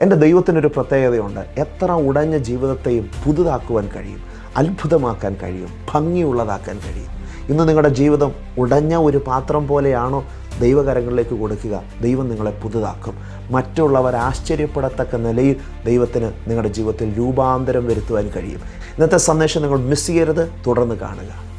എന്റെ ദൈവത്തിനൊരു പ്രത്യേകതയുണ്ട്. എത്ര ഉടഞ്ഞ ജീവിതത്തെയും പുതുതാക്കുവാൻ കഴിയും അത്ഭുതമാക്കാൻ കഴിയും ഭംഗിയുള്ളതാക്കാൻ കഴിയും. ഇന്ന് നിങ്ങളുടെ ജീവിതം ഉടഞ്ഞ ഒരു പാത്രം പോലെയാണോ ദൈവകരങ്ങളിലേക്ക് കൊടുക്കുക. ദൈവം നിങ്ങളെ പുതുതാക്കും. മറ്റുള്ളവർ ആശ്ചര്യപ്പെടത്തക്ക നിലയിൽ ദൈവത്തിന് നിങ്ങളുടെ ജീവിതത്തിൽ രൂപാന്തരം വരുത്തുവാൻ കഴിയും. ഇന്നത്തെ സന്ദേശം നിങ്ങൾ മിസ് ചെയ്യരുത് തുടർന്ന് കാണുക.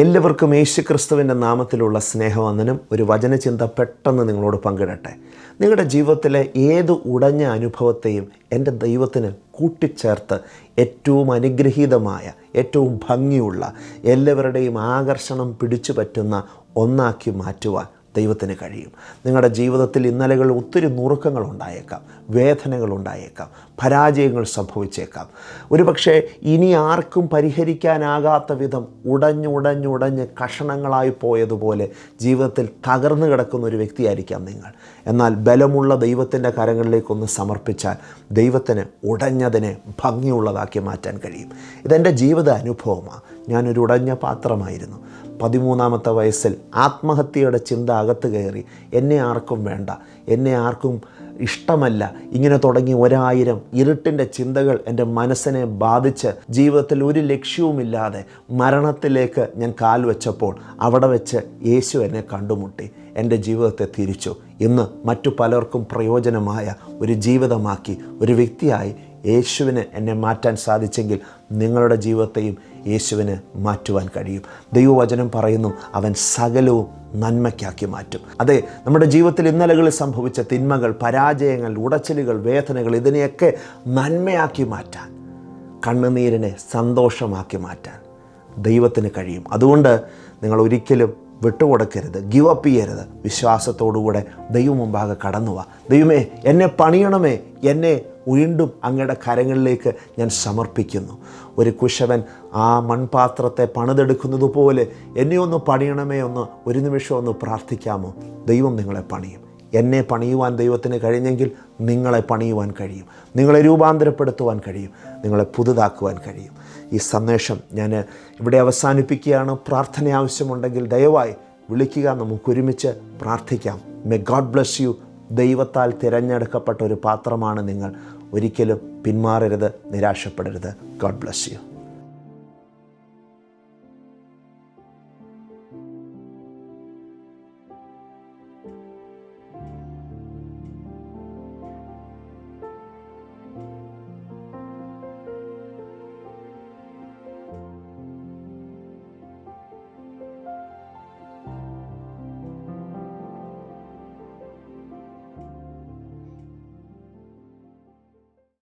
എല്ലാവർക്കും യേശു ക്രിസ്തുവിന്റെ നാമത്തിലുള്ള സ്നേഹവന്ദനം. ഒരു വചനചിന്ത പെട്ടെന്ന് നിങ്ങളോട് പങ്കിടട്ടെ. നിങ്ങളുടെ ജീവിതത്തിലെ ഏത് ഉടഞ്ഞ അനുഭവത്തെയും എന്റെ ദൈവത്തിന് കൂട്ടിച്ചേർത്ത് ഏറ്റവും അനുഗ്രഹീതമായ ഏറ്റവും ഭംഗിയുള്ള എല്ലാവരുടെയും ആകർഷണം പിടിച്ചു പറ്റുന്ന ഒന്നാക്കി മാറ്റുവാൻ ദൈവത്തിന് കഴിയും. നിങ്ങളുടെ ജീവിതത്തിൽ ഇന്നലകൾ ഒത്തിരി നുറുക്കങ്ങൾ ഉണ്ടായേക്കാം. വേദനകൾ ഉണ്ടായേക്കാം. പരാജയങ്ങൾ സംഭവിച്ചേക്കാം. ഒരുപക്ഷെ ഇനി ആർക്കും പരിഹരിക്കാനാകാത്ത വിധം ഉടഞ്ഞുടഞ്ഞുടഞ്ഞ് കഷണങ്ങളായി പോയതുപോലെ ജീവിതത്തിൽ തകർന്നു കിടക്കുന്ന ഒരു വ്യക്തിയായിരിക്കാം നിങ്ങൾ. എന്നാൽ ബലമുള്ള ദൈവത്തിന്റെ കരങ്ങളിലേക്കൊന്ന് സമർപ്പിച്ചാൽ ദൈവത്തിന് ഉടഞ്ഞതിനെ ഭംഗിയുള്ളതാക്കി മാറ്റാൻ കഴിയും. ഇതെന്റെ ജീവിത അനുഭവമാണ്. ഞാനൊരു ഉടഞ്ഞ പാത്രമായിരുന്നു. പതിമൂന്നാമത്തെ വയസ്സിൽ ആത്മഹത്യയുടെ ചിന്ത അകത്ത് കയറി. എന്നെ ആർക്കും വേണ്ട. എന്നെ ആർക്കും ഇഷ്ടമല്ല. ഇങ്ങനെ തുടങ്ങി ഒരായിരം ഇരുട്ടിന്റെ ചിന്തകൾ എന്റെ മനസ്സിനെ ബാധിച്ച് ജീവിതത്തിൽ ഒരു ലക്ഷ്യവുമില്ലാതെ മരണത്തിലേക്ക് ഞാൻ കാൽ വെച്ചപ്പോൾ അവിടെ വെച്ച് യേശു എന്നെ കണ്ടുമുട്ടി. എന്റെ ജീവിതത്തെ തിരിച്ചു. ഇന്ന് മറ്റു പലർക്കും പ്രയോജനമായ ഒരു ജീവിതമാക്കി ഒരു വ്യക്തിയായി യേശുവിന് എന്നെ മാറ്റാൻ സാധിച്ചെങ്കിൽ നിങ്ങളുടെ ജീവിതത്തെയും യേശുവിന് മാറ്റുവാൻ കഴിയും. ദൈവവചനം പറയുന്നു അവൻ സകലവും നന്മയ്ക്കാക്കി മാറ്റും. അതെ നമ്മുടെ ജീവിതത്തിൽ ഇന്നലകളിൽ സംഭവിച്ച തിന്മകൾ പരാജയങ്ങൾ ഉടച്ചിലുകൾ വേദനകൾ ഇതിനെയൊക്കെ നന്മയാക്കി മാറ്റാൻ കണ്ണുനീരിനെ സന്തോഷമാക്കി മാറ്റാൻ ദൈവത്തിന് കഴിയും. അതുകൊണ്ട് നിങ്ങൾ ഒരിക്കലും വിട്ടുകൊടുക്കരുത് ഗിവ് അപ്പ് ചെയ്യരുത്. വിശ്വാസത്തോടുകൂടെ ദൈവം മുമ്പാകെ കടന്നുവാ. ദൈവമേ എന്നെ പണിയണമേ എന്നെ വീണ്ടും അങ്ങയുടെ കരങ്ങളിലേക്ക് ഞാൻ സമർപ്പിക്കുന്നു. ഒരു കുശവൻ ആ മൺപാത്രത്തെ പണിതെടുക്കുന്നത് പോലെ എന്നെ ഒന്ന് പണിയണമേ ഒന്ന് ഒരു നിമിഷം ഒന്ന് പ്രാർത്ഥിക്കാമോ? ദൈവം നിങ്ങളെ പണിയും. എന്നെ പണിയുവാൻ ദൈവത്തിന് കഴിഞ്ഞെങ്കിൽ നിങ്ങളെ പണിയുവാൻ കഴിയും. നിങ്ങളെ രൂപാന്തരപ്പെടുത്തുവാൻ കഴിയും. നിങ്ങളെ പുതുതാക്കുവാൻ കഴിയും. ഈ സന്ദേശം ഞാൻ ഇവിടെ അവസാനിപ്പിക്കുകയാണ്. പ്രാർത്ഥന ആവശ്യമുണ്ടെങ്കിൽ ദയവായി വിളിക്കുക. നമുക്കൊരുമിച്ച് പ്രാർത്ഥിക്കാം. മെ ഗോഡ് ബ്ലസ് യു ദൈവത്താൽ തിരഞ്ഞെടുക്കപ്പെട്ട ഒരു പാത്രമാണ് നിങ്ങൾ. ഒരിക്കലും പിന്മാറരുത് നിരാശപ്പെടരുത്. God bless you